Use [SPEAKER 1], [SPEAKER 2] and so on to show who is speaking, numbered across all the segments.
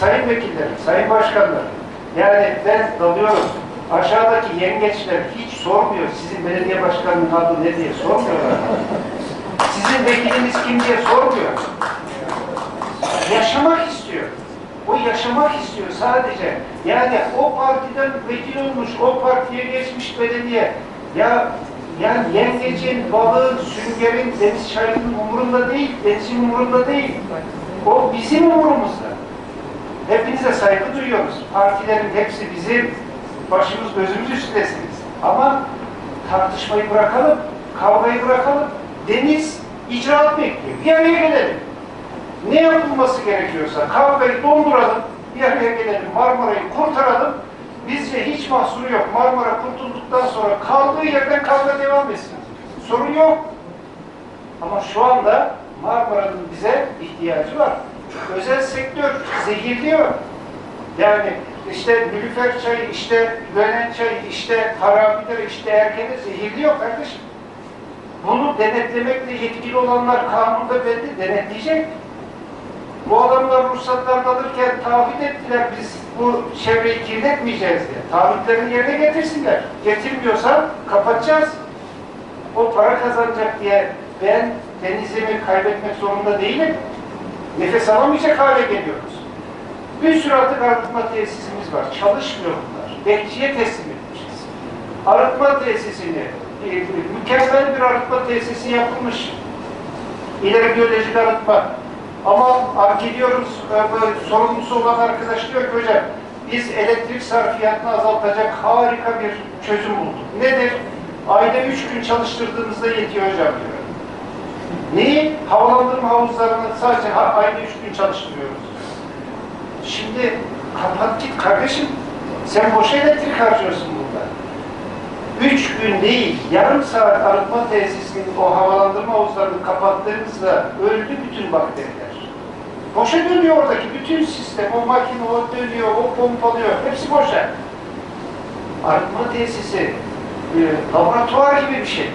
[SPEAKER 1] sayın vekillerim, sayın başkanlar, yani ben dalıyorum. Aşağıdaki yengeçler hiç sormuyor. Sizin belediye başkanının adı ne diye sormuyorlar. Sizin vekiliniz kim diye sormuyor. Yaşamak istiyor. O yaşamak istiyor sadece. Yani o partiden vekil olmuş, o partiye geçmiş belediye. Ya yani yengecin, balığın, süngerin, deniz çayının umurunda değil, denizin umurunda değil. O bizim umurumuzda. Hepinize saygı duyuyoruz. Partilerin hepsi bizim başımız gözümüz üstündesiniz. Ama tartışmayı bırakalım, kavgayı bırakalım. Deniz icraat bekliyor. Bir araya gelelim. Ne yapılması gerekiyorsa kavgayı donduralım, bir araya gelelim, Marmara'yı kurtaralım. Bizce hiç mahsuru yok. Marmara kurtulduktan sonra kaldığı yerden kavga devam etsin. Sorun yok. Ama şu anda Marmara'nın bize ihtiyacı var. Özel sektör zehirliyor. Yani işte Nilüfer çayı, işte Güvenen çayı, işte Harabidir, işte Erken'i zehirliyor kardeşim. Bunu denetlemekle yetkili olanlar kanunda belli denetleyecek. Bu adamlar ruhsatlarını alırken taahhüt ettiler biz bu çevreyi kirletmeyeceğiz diye. Taahhütlerini yerine getirsinler. Getirmiyorsa kapatacağız. O para kazanacak diye ben denizimi kaybetmek zorunda değilim. Nefes alamayacak hale geliyoruz. Bir sürü atık arıtma tesisimiz var. Çalışmıyor bunlar. Bekçiye teslim etmişiz. Arıtma tesisini, e, mükemmel bir arıtma tesisi yapılmış. İleri biyolojik arıtma. Ama gidiyoruz, e, sorumlusu olan arkadaş diyor ki hocam, biz elektrik sarfiyatını azaltacak harika bir çözüm bulduk. Nedir? Ayda üç gün çalıştırdığınızda yetiyor hocam diyor. Neyi? Havalandırma havuzlarını sadece ayda üç gün çalıştırıyoruz. Şimdi kapat git kardeşim. Sen boşa elektrik harcıyorsun burada. Üç gün değil, yarım saat arıtma tesisinin o havalandırma havuzlarını kapattığınızda öldü bütün bakteriler. Boşa dönüyor oradaki bütün sistem, o makine o dönüyor, o pompalıyor, hepsi boşa. Arıtma tesisi, e, laboratuvar gibi bir şey.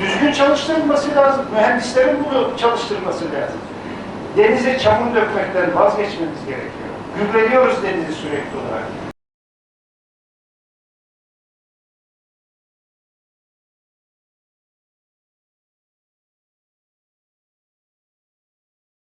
[SPEAKER 1] Düzgün çalıştırılması lazım, mühendislerin bunu çalıştırması lazım. Denize çamur dökmekten vazgeçmemiz gerekiyor. Gübreliyoruz denizi sürekli olarak.